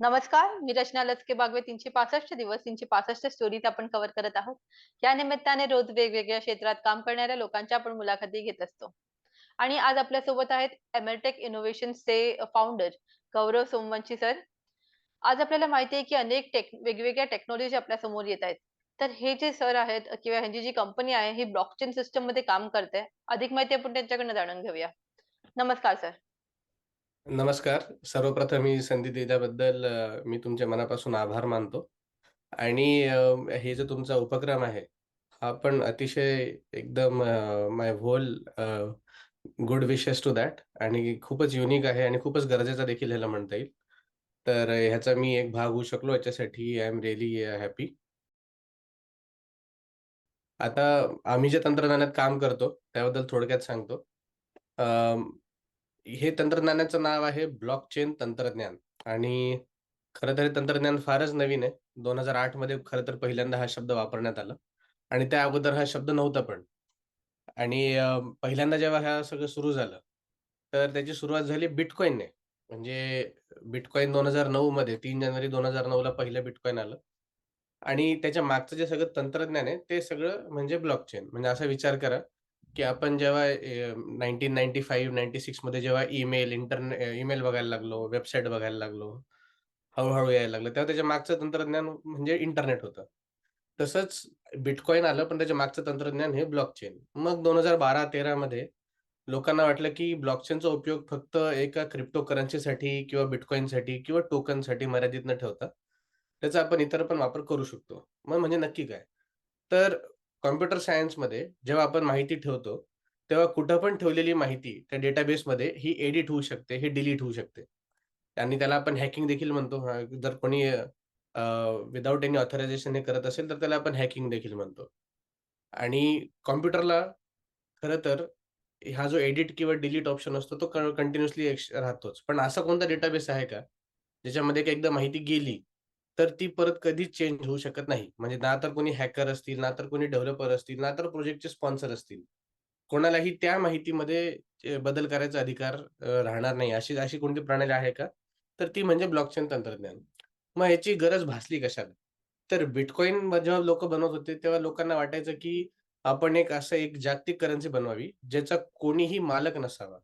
नमस्कार मी रचना लचके बागवे तीनशे पासष्ट दिवस तीनशे पासष्ट स्टोरीज आपण कव्हर करत आहोत. या निमित्ताने रोज वेगवेगळ्या क्षेत्रात काम करणाऱ्या लोकांच्या आपण मुलाखती घेत असतो. आणि आज आपल्यासोबत आहेत एमरटेक इनोव्हेशनचे फाउंडर गौरव सोमवंशी सर आज आपल्याला माहिती आहे की अनेक टेक वेगवेगळ्या टेक्नॉलॉजी आपल्यासमोर येत आहेत. तर हे जे सर आहेत किंवा ह्यांची जी कंपनी आहे ही ब्लॉकचेन सिस्टममध्ये काम करते. अधिक माहिती आपण त्यांच्याकडनं जाणून घेऊया. नमस्कार सर नमस्कार. सर्वप्रथम ही संधी दिल्याबद्दल अ, मी तुमच्या मनापासून आभार मानतो आणि अ, हे जो तुमचा उपक्रम आहे, हा पण अतिशय एकदम my whole good wishes to that आणि खूपच युनिक आहे आणि खूपच गरजेचा देखील ह्याला म्हणता येईल. तर अ, ह्याचा मी एक भाग होऊ शकलो याच्यासाठी आय एम रिअली हॅपी. आता आम्ही जे तंत्रज्ञानात काम करतो, त्याबद्दल थोडक्यात सांगतो. हे तंत्रज्ञानाचं नाव आहे ब्लॉकचेन तंत्रज्ञान आणि खरं तर हे तंत्रज्ञान फारच नवीन आहे. 2008 मध्ये खरं तर पहिल्यांदा हा शब्द वापरण्यात आला आणि त्या अगोदर हा शब्द नव्हता पण. आणि पहिल्यांदा जेव्हा हा सगळं सुरू झालं, तर त्याची सुरुवात झाली बिटकॉईनने म्हणजे बिटकॉईन दोन हजार नऊ मध्ये तीन जानेवारी 2009 ला पहिलं बिटकॉईन आलं आणि त्याच्या मागचं जे सगळं तंत्रज्ञान आहे, ते सगळं म्हणजे ब्लॉकचेन. म्हणजे असा विचार करा, की आपण जेव्हा नाईन्टीन नाईन्टी फाईव्ह नाईन्टी सिक्समध्ये जेव्हा ईमेल, इंटरनेट ईमेल बघायला लागलो, वेबसाईट बघायला लागलो, हळूहळू यायला लागलं, तेव्हा त्याच्या मागचं तंत्रज्ञान म्हणजे इंटरनेट होतं. तसंच बिटकॉईन आलं, पण त्याच्या मागचं तंत्रज्ञान हे ब्लॉकचेन. मग 2012-13 मध्ये लोकांना वाटलं, की ब्लॉकचेनचा उपयोग फक्त एका क्रिप्टोकरन्सीसाठी किंवा बिटकॉईनसाठी किंवा टोकनसाठी मर्यादित न ठेवता, त्याचा आपण इतर पण वापर करू शकतो. मग म्हणजे नक्की काय? तर कॉम्प्युटर सायन्समध्ये जेव्हा आपण माहिती ठेवतो, तेव्हा कुठं पण ठेवलेली माहिती त्या डेटाबेसमध्ये ही एडिट होऊ शकते, ही डिलीट होऊ शकते. आणि त्याला आपण हॅकिंग देखील म्हणतो. जर कोणी विदाऊट एनी ऑथरायझेशन हे करत असेल, तर त्याला आपण हॅकिंग देखील म्हणतो. आणि कॉम्प्युटरला खरं तर हा जो एडिट किंवा डिलीट ऑप्शन असतो, तो कंटिन्युअसली राहतोच. पण असा कोणता डेटाबेस आहे का, ज्याच्यामध्ये एकदा माहिती गेली, तर ती परत कधीच चेंज होऊ शकत नाही. म्हणजे ना तर कोणी हॅकर असतील, ना तर कोणी डेव्हलपर असतील, ना तर प्रोजेक्टचे स्पॉन्सर असतील. कोणालाही त्या माहितीमध्ये बदल करायचा अधिकार राहणार नाही. अशी अशी कोणती प्रणाली आहे का? तर ती म्हणजे ब्लॉकचेन तंत्रज्ञान. मग याची गरज भासली कशाला? तर बिटकॉईन जेव्हा लोक बनवत होते, तेव्हा लोकांना वाटायचं की आपण एक असं एक जागतिक करन्सी बनवावी, ज्याचा कोणीही मालक नसावा.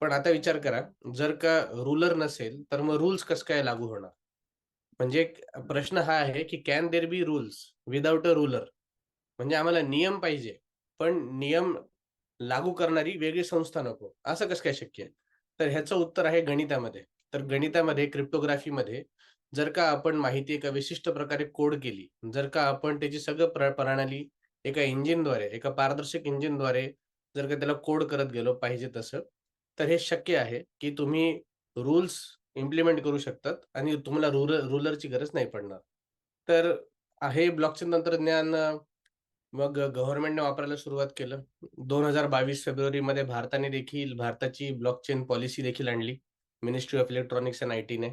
पण आता विचार करा, जर का रुलर नसेल, तर मग रूल्स कसं काय लागू होणार? म्हणजे एक प्रश्न हा आहे, की can there be rules without a ruler म्हणजे आम्हाला नियम पाहिजे, पण नियम लागू करणारी वेगळी संस्था नको. असं कसं काय शक्य आहे? तर ह्याचं उत्तर आहे गणितामध्ये. तर गणितामध्ये, क्रिप्टोग्राफीमध्ये जर का आपण माहिती एका विशिष्ट प्रकारे कोड केली, जर का आपण त्याची सगळं प्र प्रणाली एका इंजिनद्वारे, एका पारदर्शक इंजिनद्वारे जर का त्याला कोड करत गेलो पाहिजे तसं, तर हे शक्य आहे, की तुम्ही रूल्स इम्प्लिमेंट करू शकतात आणि तुम्हाला रुरल रुलरची गरज नाही पडणार. तर आहे ब्लॉकचेन तंत्रज्ञान मग गव्हर्नमेंटने वापरायला सुरुवात केलं. 2022 फेब्रुवारीमध्ये भारताने देखील भारताची ब्लॉकचेन पॉलिसी देखील आणली. मिनिस्ट्री ऑफ इलेक्ट्रॉनिक्स अँड आय-टीने.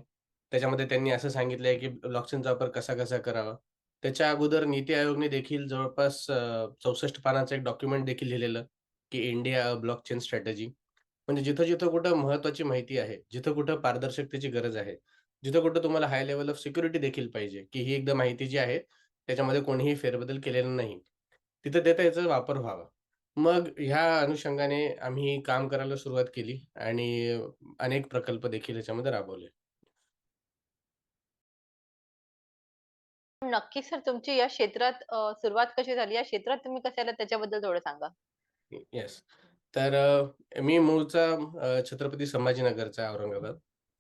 त्याच्यामध्ये त्यांनी असं सांगितलं आहे, की ब्लॉकचेनचा वापर कसा-कसा करावा. त्याच्या अगोदर नीती आयोगने देखील जवळपास चौसष्ट पानाचं एक डॉक्युमेंट देखील लिहिलेलं, की इंडिया ब्लॉकचेन स्ट्रॅटेजी. म्हणजे जिथं-जिथं कुठं महत्त्वाची माहिती आहे, जिथं कुठं पारदर्शकतेची गरज आहे, जिथं कुठं तुम्हाला हाय लेव्हल ऑफ सिक्युरिटी देखील पाहिजे, की ही एकदा माहिती जी आहे, त्याच्यामध्ये कोणीही फेरबदल केलेला नाही. तिथं त्याचा याचा वापर व्हावा. मग ह्या अनुषंगाने आम्ही काम करायला सुरुवात केली आणि अनेक प्रकल्प देखील ह्याच्यामध्ये राबवले. नक्कीच सर तुमची या क्षेत्रात सुरुवात कशी झाली? या क्षेत्रात तुम्ही कसे आलात त्याच्याबद्दल थोडं सांगा? येस. तर अ, मी मूळचा अ, छत्रपती संभाजीनगरचा औरंगाबाद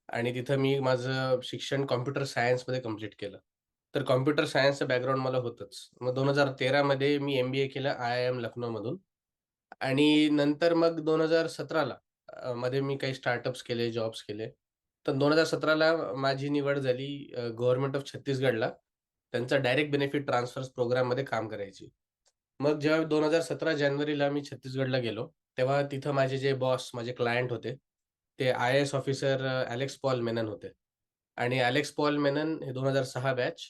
आणि तिथं मी माझं शिक्षण कॉम्प्युटर सायन्समध्ये कंप्लीट केलं. तर कॉम्प्युटर सायन्सचं बॅकग्राऊंड मला होतंच. मग 2013 मध्ये मी एम-बी-ए केलं आय-आय-एम लखनौमधून आणि नंतर मग 2017 ला अ, मध्ये मी काही स्टार्टअप्स केले, जॉब्स केले. तर 2017 ला माझी निवड झाली अ, गव्हर्नमेंट ऑफ छत्तीसगडला त्यांचा डायरेक्ट बेनिफिट ट्रान्सफर्स प्रोग्राममध्ये काम करायची. मग जेव्हा 2017 जानेवारीला मी छत्तीसगडला गेलो, तेव्हा तिथं माझे जे बॉस, माझे क्लायंट होते, ते I S officer Alex Paul Menon होते. आणि अलेक्स पॉल मेनन हे 2006 बॅच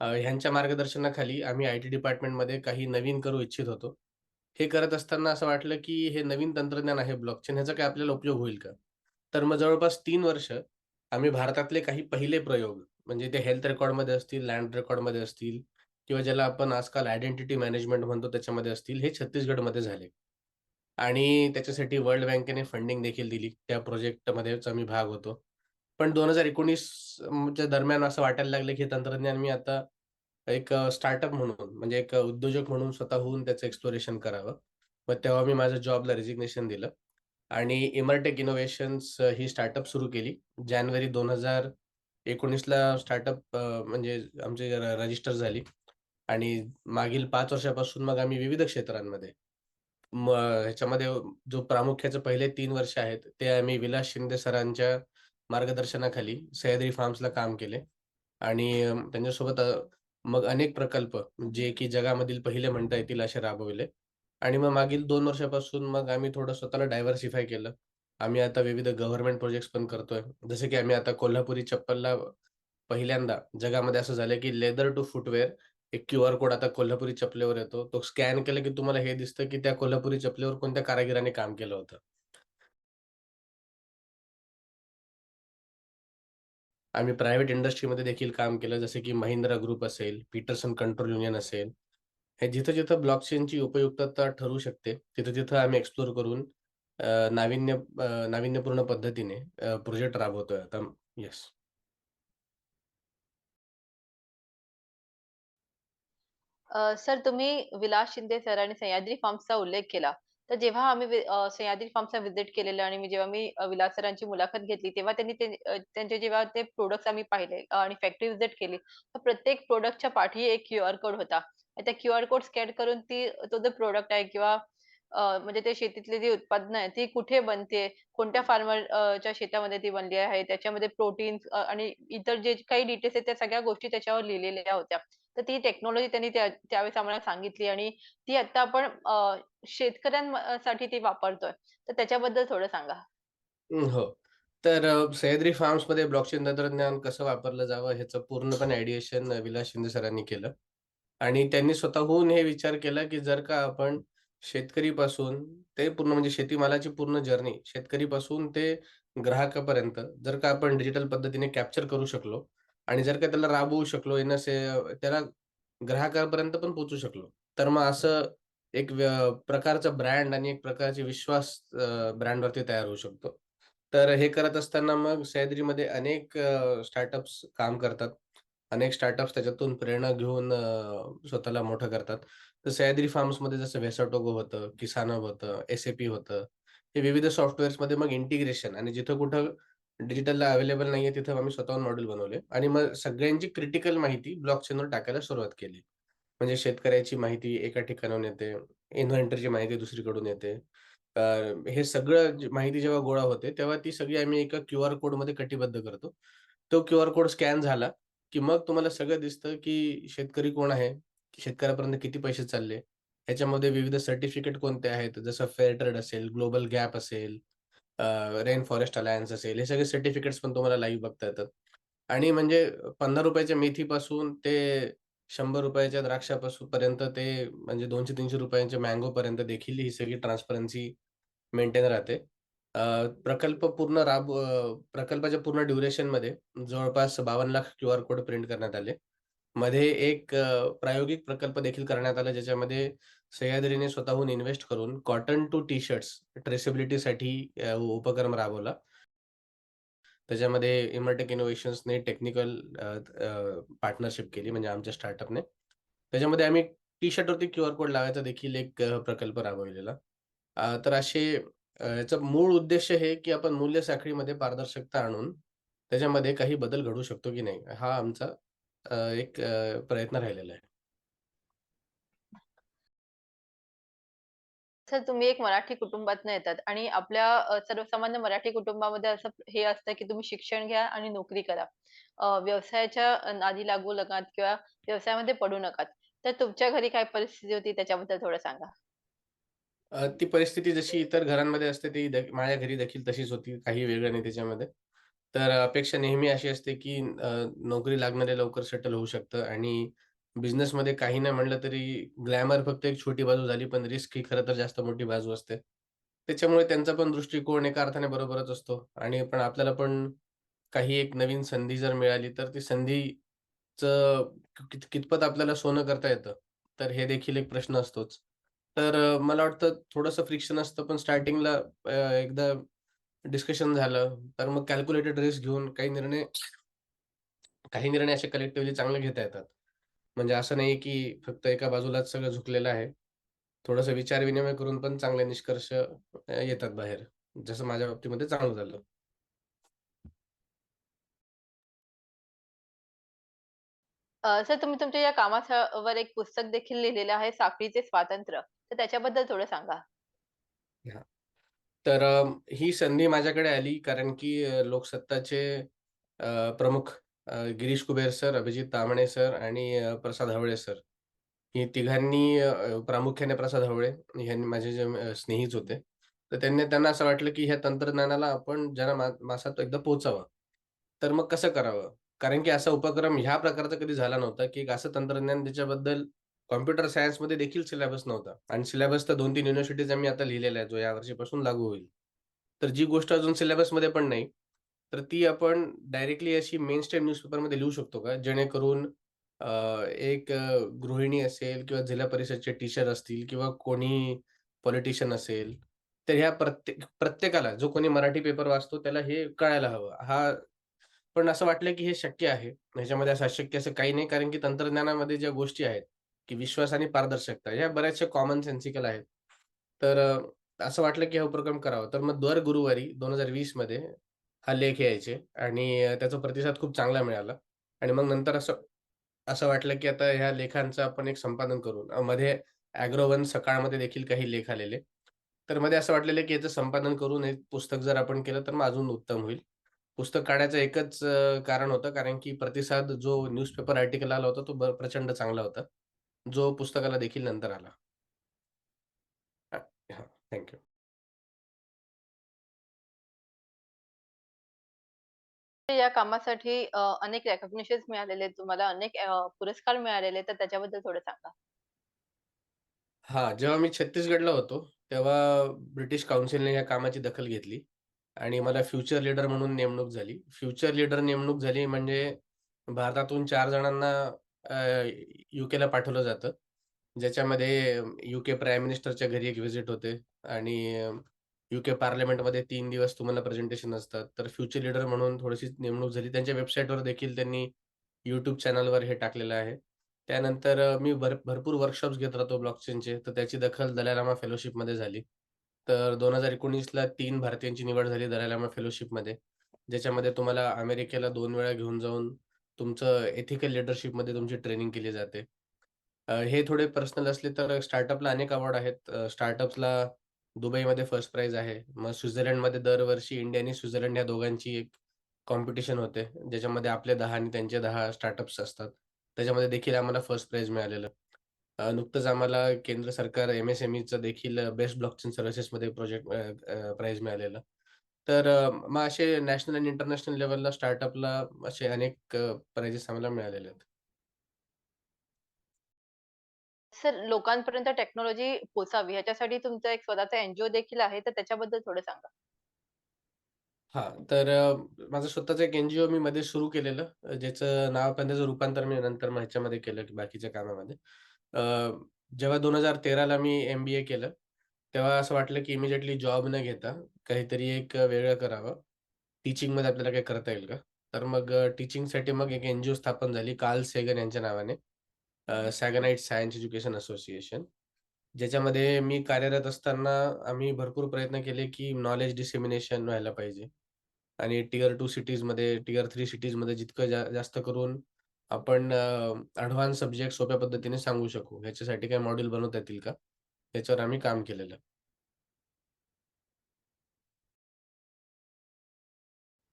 ह्यांच्या मार्गदर्शनाखाली आम्ही आय-टी डिपार्टमेंटमध्ये काही नवीन करू इच्छित होतो. हे करत असताना असं वाटलं, की हे नवीन तंत्रज्ञान आहे ब्लॉकचेन ह्याचा काही आपल्याला उपयोग होईल का? तर मग जवळपास तीन वर्ष आम्ही भारतातले काही पहिले प्रयोग म्हणजे ते हेल्थ रेकॉर्डमध्ये असतील, लँड रेकॉर्डमध्ये असतील किंवा ज्याला आपण आजकाल आयडेंटिटी मॅनेजमेंट म्हणतो त्याच्यामध्ये असतील, हे छत्तीसगडमध्ये झाले. आणि त्याच्यासाठी वर्ल्ड बँकेने फंडिंग देखील दिली. त्या प्रोजेक्टमध्येच आम्ही भाग होतो. पण 2019 च्या दरम्यान असं वाटायला लागलं, की तंत्रज्ञान मी आता एक स्टार्टअप म्हणून म्हणजे एक उद्योजक म्हणून स्वतःहून त्याचं एक्सप्लोरेशन करावं. मग तेव्हा मी माझ्या जॉबला रेझिग्नेशन दिलं आणि इमरटेक इनोव्हेशन्स ही स्टार्टअप सुरू केली. जानेवारी 2019ला स्टार्टअप म्हणजे आमची रजिस्टर झाली आणि मागील पाच वर्षापासून मग आम्ही विविध क्षेत्रांमध्ये ह्याच्यामध्ये जो प्रामुख्याचे पहिले तीन वर्ष आहेत, ते आम्ही विलास शिंदे सरांच्या मार्गदर्शनाखाली सह्याद्री फार्म्सला काम केले आणि त्यांच्यासोबत मग अनेक प्रकल्प जे की जगामधील पहिले म्हणता येतील असे राबवले आणि मग मागील दोन वर्षापासून मग आम्ही थोडं स्वतःला डायव्हर्सिफाय केलं. आम्ही आता विविध गव्हर्नमेंट प्रोजेक्ट्स पण करतोय. जसं की आम्ही आता कोल्हापुरी चप्पलला पहिल्यांदा जगामध्ये असं झालं की लेदर टू फुटवेअर एक क्यूआर कोड आता कोल्हापुरी चपलेवर येतो. तो स्कॅन केला की तुम्हाला हे दिसतं की त्या कोल्हापुरी चपलेवर कोणत्या कारागिराने काम केलं होतं. आम्ही प्रायव्हेट इंडस्ट्रीमध्ये देखील काम केलं, जसं की महिंद्रा ग्रुप असेल, पीटरसन कंट्रोल युनियन असेल. हे जिथं-जिथं ब्लॉकचेनची उपयुक्तता ठरू शकते, तिथं-तिथं आम्ही एक्सप्लोर करून नाविन्य नाविन्यपूर्ण पद्धतीने प्रोजेक्ट राबवतोय आता. येस. अ, सर तुम्ही विलास शिंदे सर आणि सह्याद्री फार्म्सचा उल्लेख केला. तर जेव्हा आम्ही वि अ, सह्याद्री फार्म्सला व्हिजिट केलेलं आणि मी जेव्हा मी अ, विलास सरांची मुलाखत घेतली, तेव्हा त्यांनी ते अ, त्यांचे जेव्हा ते प्रोडक्ट आम्ही पाहिले आणि फॅक्टरी व्हिजिट केली, तर प्रत्येक प्रोडक्टच्या पाठी एक क्यूआर कोड होता. आणि त्या क्यूआर कोड स्कॅन करून ती तो जो प्रोडक्ट आहे किंवा अ, म्हणजे ते शेतीतली जी उत्पादनं आहेत, ती कुठे बनते, कोणत्या फार्मर च्या शेतामध्ये ती बनली आहे, त्याच्यामध्ये प्रोटीन्स आणि इतर जे काही डिटेल्स आहेत, त्या सगळ्या गोष्टी त्याच्यावर लिहिलेल्या होत्या. तर ती टेक्नॉलॉजी त्यांनी त्यावेळेस आम्हाला सांगितली आणि ती आता आपण शेतकऱ्यांसाठी ती वापरतोय. तर त्याच्याबद्दल थोडं सांगा? हो. तर सह्याद्री फार्म्समध्ये ब्लॉकचेन तंत्रज्ञान कसं वापरलं जावं ह्याचं पूर्णपणे आयडिएशन विलास शिंदे सरांनी केलं. आणि त्यांनी स्वतःहून हे विचार केला, की जर का आपण शेतकरी पासून ते पूर्ण म्हणजे शेतीमालाची पूर्ण जर्नी शेतकरी पासून ते ग्राहकापर्यंत जर का आपण डिजिटल पद्धतीने कॅप्चर करू शकलो आणि जर का त्याला राबवू शकलो इन त्याला ग्राहकापर्यंत पण पोहोचू शकलो. तर मग असं एक प्रकारचा ब्रँड आणि एक प्रकारचे विश्वास ब्रँडवरती तयार होऊ शकतो. तर हे करत असताना मग सह्याद्रीमध्ये अनेक स्टार्टअप्स काम करतात. अनेक स्टार्टअप्स त्याच्यातून प्रेरणा घेऊन स्वतःला मोठं करतात. तर सह्याद्री फार्म्समध्ये जसं व्हेसाटोगो होतं, किसान होतं, एस-ए-पी होतं. हे विविध सॉफ्टवेअर्समध्ये मग इंटिग्रेशन आणि जिथं कुठं डिजिटलला अवेलेबल नाहीये, तिथं आम्ही स्वतःहून मॉड्यूल बनवले आणि मग सगळ्यांची क्रिटिकल माहिती ब्लॉकचेनवर टाकायला सुरुवात केली. म्हणजे शेतकऱ्याची माहिती एका ठिकाणाहून येते, इन्व्हेंटरची माहिती दुसरीकडून येते. तर हे सगळं माहिती जेव्हा गोळा होते, तेव्हा ती सगळी आम्ही एका क्यूआर कोडमध्ये कटिबद्ध करतो. तो क्यूआर कोड स्कॅन झाला, की मग तुम्हाला सगळं दिसतं, की शेतकरी कोण आहे? शेतकऱ्यापर्यंत किती पैसे चालले? ह्याच्यामध्ये विविध सर्टिफिकेट कोणते आहेत? जसं फेअर ट्रेड असेल, ग्लोबल गॅप असेल, रेन फॉरेस्ट अलायन्स असेल, हे सगळे सर्टिफिकेट्स पण तुम्हाला लाईव्ह बघता येतात. आणि म्हणजे पंधरा रुपयाच्या मेथीपासून ते शंभर रुपयाच्या द्राक्षापासून पर्यंत ते म्हणजे ₹200-300 च्या मँगोपर्यंत देखील ही सगळी ट्रान्सपरन्सी मेंटेन राहते. प्रकल्प पूर्ण राब प्रकल्पाच्या पूर्ण ड्युरेशनमध्ये जवळपास बावन्न lakh Q R code print करण्यात आले. मध्ये एक प्रायोगिक प्रकल्प देखील करण्यात आला, ज्याच्यामध्ये सह्याद्रीने स्वतःहून इन्व्हेस्ट करून कॉटन टू टी-शर्ट्स ट्रेसेबिलिटीसाठी उपक्रम राबवला. त्याच्यामध्ये इमर्टेक इनोव्हेशन्सने टेक्निकल पार्टनरशिप केली म्हणजे आमच्या स्टार्टअपने. त्याच्यामध्ये आम्ही टी-शर्टवरती क्यूआर कोड लावायचा देखील एक प्रकल्प राबवलेला. तर असे याचा मूळ उद्देश हे की आपण मूल्य साखळीमध्ये पारदर्शकता आणून त्याच्यामध्ये काही बदल घडवू शकतो की नाही, हा आमचा एक प्रयत्न राहिलेला आहे. सर तुम्ही एक मराठी कुटुंबातनं येतात आणि आपल्या अ, सर्वसामान्य मराठी कुटुंबामध्ये असं हे असतं की तुम्ही शिक्षण घ्या आणि नोकरी करा. अ, व्यवसायाच्या नादी लागू नकात किंवा व्यवसायामध्ये पडू नकात तर तुमच्या घरी काय परिस्थिती होती त्याच्याबद्दल थोडं सांगा? अ, ती परिस्थिती जशी इतर घरांमध्ये असते ती माझ्या घरी देखील तशीच होती. काही वेगळं नाही त्याच्यामध्ये. तर अपेक्षा नेहमी अशी असते की अ, नोकरी लागणारे लवकर सेटल होऊ शकतं आणि बिझनेसमध्ये काही नाही म्हणलं तरी ग्लॅमर फक्त एक छोटी बाजू झाली, पण रिस्क ही खरं तर जास्त मोठी बाजू असते. त्याच्यामुळे त्यांचा पण दृष्टिकोन एका अर्थाने बरोबरच असतो आणि पण आपल्याला पण काही एक नवीन संधी जर मिळाली, तर ती संधीच कित कितपत आपल्याला सोनं करता येतं, तर हे देखील एक प्रश्न असतोच. तर मला वाटतं थोडंसं फ्रिक्शन असतं, पण स्टार्टिंगला एकदा डिस्कशन झालं, तर मग कॅल्क्युलेटेड रिस्क घेऊन काही निर्णय काही निर्णय असे कलेक्टिव्हली चांगले घेता येतात. म्हणजे असं नाही की फक्त एका बाजूलाच सगळं झुकलेलं आहे. थोडंसं विचार-विनिमय करून पण चांगले निष्कर्ष येतात बाहेर. जसं माझ्या बाबतीमध्ये चांगलं झालं. अ, सर तुम्ही तुमच्या या कामाच्या वर एक पुस्तक देखील लिहिलेलं आहे साखळीचे स्वातंत्र्य. तर त्याच्याबद्दल थोडं सांगा? हां. तर अ, ही संधी माझ्याकडे आली कारण की अ, लोकसत्ताचे अ, प्रमुख गिरीश कुबेर सर, अभिजित तामणे सर आणि प्रसाद हवळे सर. ही तिघांनी प्रामुख्याने प्रसाद हवळे यांनी माझे जे स्नेहीच होते. तर त्यांनी त्यांना असं वाटलं की ह्या तंत्रज्ञानाला आपण ज्यांना मा मासात एकदा पोहोचावं. तर मग कसं करावं? कारण की असा उपक्रम ह्या प्रकारचा कधी झाला नव्हता, की एक असं तंत्रज्ञान ज्याच्याबद्दल कॉम्प्युटर सायन्समध्ये देखील सिलेबस नव्हता आणि सिलेबस तर 2-3 युनिव्हर्सिटीज आम्ही आता लिहिलेला आहे, जो या वर्षीपासून लागू होईल. तर जी गोष्ट अजून सिलेबसमध्ये पण नाही, तर ती आपण डायरेक्टली अशी मेन मेनस्ट्रीम न्यूजपेपरमध्ये लिहू शकतो का? जेणेकरून एक गृहिणी असेल किंवा जिल्हा परिषदचे टीचर असतील किंवा कोणी पॉलिटिशियन असेल, तर ह्या प्रत्येक प्रत्येकाला जो कोणी मराठी पेपर वाचतो त्याला हे कळायला हवं. हा पण असं वाटलं की हे शक्य आहे. ह्याच्यामध्ये असं अशक्य असं काही नाही, कारण की तंत्रज्ञानामध्ये ज्या गोष्टी आहेत, की विश्वास आणि पारदर्शकता ह्या बऱ्याचशा कॉमन सेन्सिकल आहेत. तर असं वाटलं की हा उपक्रम करावा. तर मग दर गुरुवारी 2020 मध्ये हा लेख यायचे आणि त्याचा प्रतिसाद खूप चांगला मिळाला आणि मग नंतर असं असं वाटलं की आता ह्या लेखांचं आपण एक संपादन करू. मध्ये अॅग्रोवन सकाळमध्ये देखील काही लेख आलेले. तर मध्ये असं वाटलेलं की याचं संपादन करून एक पुस्तक जर आपण केलं तर मग अजून उत्तम होईल. पुस्तक काढायचं एकच कारण होतं कारण की प्रतिसाद जो न्यूजपेपर आर्टिकल आला होता तो प्रचंड चांगला होता. जो पुस्तकाला देखील नंतर आला. हां, या कामासाठी अ, अनेक रिकॉग्निशन्स मिळालेले आहेत तुम्हाला, अनेक अ, पुरस्कार मिळालेले आहेत, तर त्याच्याबद्दल थोडं सांगा? हां, जेव्हा मी छत्तीसगडला होतो, तेव्हा ब्रिटिश काउन्सिलने या कामाची दखल घेतली आणि मला फ्युचर लीडर म्हणून नेमणूक झाली. फ्युचर लीडर नेमणूक झाली म्हणजे भारतातून 4 जणांना अ, यूकेला पाठवलं जातं. ज्याच्यामध्ये यूके प्राईम मिनिस्टरच्या घरी एक व्हिजिट होते आणि यूके पार्लमेंटमध्ये तीन दिवस तुम्हाला प्रेझेंटेशन असतात. तर फ्युचर लीडर म्हणून थोडीशी नेमणूक झाली. त्यांच्या वेबसाईटवर देखील त्यांनी युट्यूब चॅनलवर हे टाकलेलं आहे. त्यानंतर मी भर भरपूर वर्कशॉप्स घेत राहतो ब्लॉकचेनचे, तर त्याची दखल दलाई फेलोशिपमध्ये झाली. तर 2019ला 3 भारतीयांची निवड झाली दलाई फेलोशिपमध्ये. ज्याच्यामध्ये तुम्हाला अमेरिकेला दोन वेळा घेऊन जाऊन तुमचं एथिकल लीडरशिपमध्ये तुमची ट्रेनिंग केली जाते. हे थोडे पर्सनल असले तर स्टार्टअपला अनेक अवॉर्ड आहेत. स्टार्टअप्सला दुबईमध्ये फर्स्ट प्राइज आहे. मग स्वित्झर्लंडमध्ये दरवर्षी इंडिया आणि स्वित्झर्लंड या दोघांची एक कॉम्पिटिशन होते. ज्याच्यामध्ये आपले दहा आणि त्यांचे दहा स्टार्टअप्स असतात. त्याच्यामध्ये देखील आम्हाला फर्स्ट प्राइज मिळालेलं. नुकतंच आम्हाला केंद्र सरकार एम-एस-एम-ईचं देखील बेस्ट ब्लॉकचेन सर्व्हिसेसमध्ये प्रोजेक्ट प्राइज मिळालेलं. तर मग असे नॅशनल आणि इंटरनॅशनल लेवलला स्टार्टअपला असे अनेक प्राइजेस आम्हाला मिळालेले आहेत. सर लोकांपर्यंत टेक्नॉलॉजी पोचावी ह्याच्यासाठी तुमचा एक स्वतःचा एनजीओ देखील आहे, तर त्याच्याबद्दल थोडं सांगा? हां, तर अ, माझं स्वतःचं एक एनजीओ मी मध्ये सुरू केलेलं. अ, ज्याचं नाव पण त्याचं रूपांतर मी नंतर मग ह्याच्यामध्ये केलं, की बाकीच्या कामामध्ये. अ, जेव्हा 2013ला मी एम-बी-ए केलं, तेव्हा असं वाटलं, की इमिडिएटली जॉब न घेता काहीतरी एक अ, वेगळं करावं. टीचिंगमध्ये आपल्याला काही करता येईल का? तर मग अ, टीचिंगसाठी मग एक एनजीओ स्थापन झाली कार्ल सेगन यांच्या नावाने. Saganite science education association. ज्याच्यामध्ये मी कार्यरत असताना आम्ही भरपूर प्रयत्न केले, की नॉलेज डिसेमिनेशन व्हायला पाहिजे. आणि टिअर टू सिटीजमध्ये, टिअर थ्री सिटीजमध्ये जितकं जा जास्त करून आपण ॲडव्हान्स सब्जेक्ट सोप्या पद्धतीने सांगू शकू. ह्याच्यासाठी काही मॉड्यूल बनवता येतील का? याच्यावर आम्ही काम केलेलं.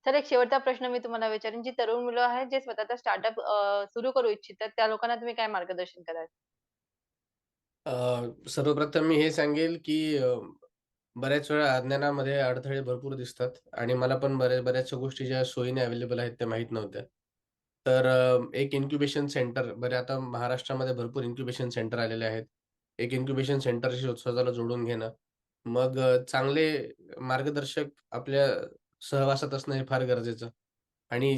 सर एक शेवटचा प्रश्न मी तुम्हाला विचारेन, जी तरुण मुलं आहेत, जे स्वतःचा स्टार्टअप सुरू करू इच्छितात, त्या लोकांना तुम्ही काय मार्गदर्शन कराल? अ, सर्वप्रथम मी हे सांगेल, की अ, बऱ्याच वेळा अज्ञानामध्ये अडथळे भरपूर दिसतात आणि मला पण बऱ्या बऱ्याचशा गोष्टी ज्या सोयीने अवेलेबल आहेत त्या माहीत नव्हत्या. तर अ, एक इन्क्युबेशन सेंटर बरे आता महाराष्ट्रामध्ये भरपूर इन्क्युबेशन सेंटर आलेले आहेत. एक इन्क्युबेशन सेंटरशी स्वतःला जोडून घेणं. मग अ, चांगले मार्गदर्शक आपल्या सहवासात असणं हे फार गरजेचं. आणि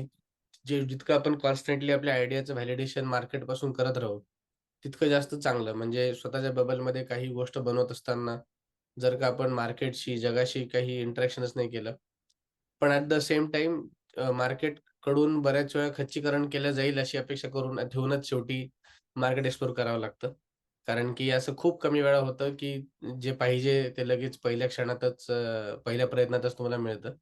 जे जितकं आपण कॉन्स्टंटली आपल्या आयडियाचं व्हॅलिडेशन मार्केटपासून करत राहू, तितकं जास्त चांगलं. म्हणजे स्वतःच्या बबलमध्ये काही गोष्ट बनवत असताना जर का आपण मार्केटशी, जगाशी काही इंटरॅक्शनच नाही केलं, पण at the same time market मार्केटकडून बऱ्याच वेळा खच्चीकरण केलं जाईल अशी अपेक्षा करून ठेवूनच शेवटी मार्केट एक्सप्लोर करावं लागतं. कारण की असं खूप कमी वेळा होतं, की जे पाहिजे ते लगेच पहिल्या क्षणातच पहिल्या प्रयत्नातच तुम्हाला मिळतं.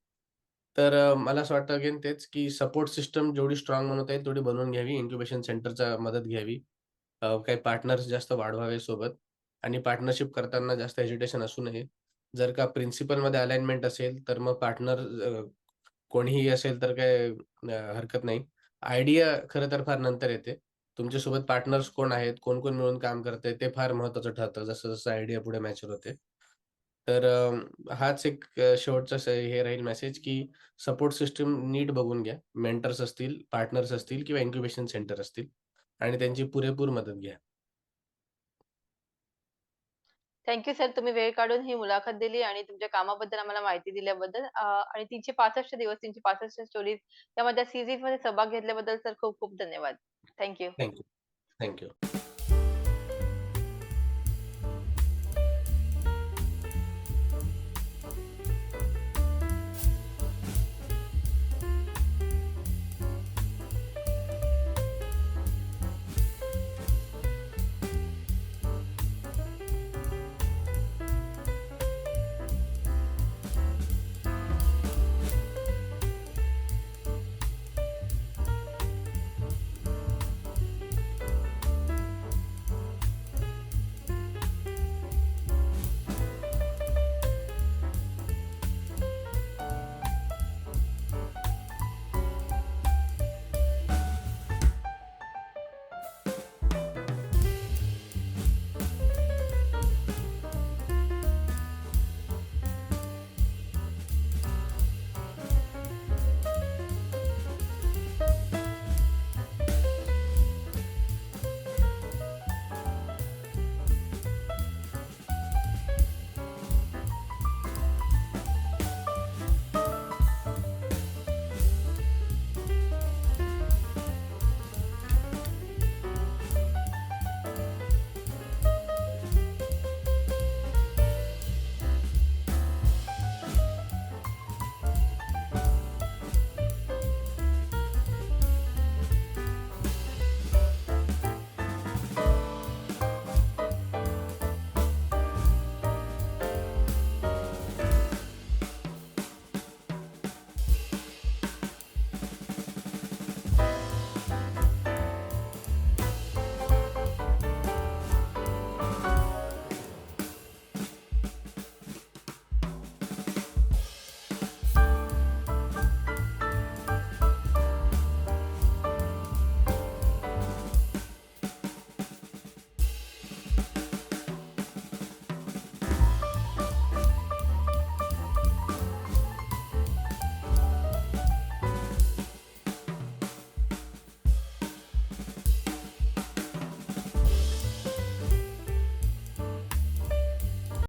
तर अ, मला असं वाटतं अगेन तेच, की सपोर्ट सिस्टम जेवढी स्ट्राँग बनवता येईल तेवढी बनवून घ्यावी. इन्क्युबेशन सेंटरचा मदत घ्यावी. अ, काही पार्टनर्स जास्त वाढवावे सोबत आणि पार्टनरशिप करताना जास्त हेजिटेशन असू नये. जर का प्रिन्सिपलमध्ये अलाइनमेंट असेल, तर मग पार्टनर कोणीही असेल तर काही अ, हरकत नाही. आयडिया खरं तर फार नंतर येते. तुमच्यासोबत पार्टनर्स कोण आहेत, कोण-कोण मिळून काम करतंय ते फार महत्त्वाचं ठरतं. जसं-जसं आयडिया पुढे मॅच्युअर होते. तर अ, हाच एक अ, शेवटचा स हे राहील मेसेज, की सपोर्ट सिस्टम नीट बघून घ्या. मेंटर्स असतील, पार्टनर्स असतील किंवा इन्क्युबेशन सेंटर असतील आणि त्यांची पुरेपूर मदत घ्या. Thank sir. तुम्ही वेळ काढून ही मुलाखत दिली आणि तुमच्या कामाबद्दल आम्हाला माहिती दिल्याबद्दल अ, आणि 365 दिवस, 365 स्टोरीज त्यामध्ये सीरीजमध्ये सहभाग घेतल्याबद्दल सर खूप खूप धन्यवाद. Thank thank you. Thank you.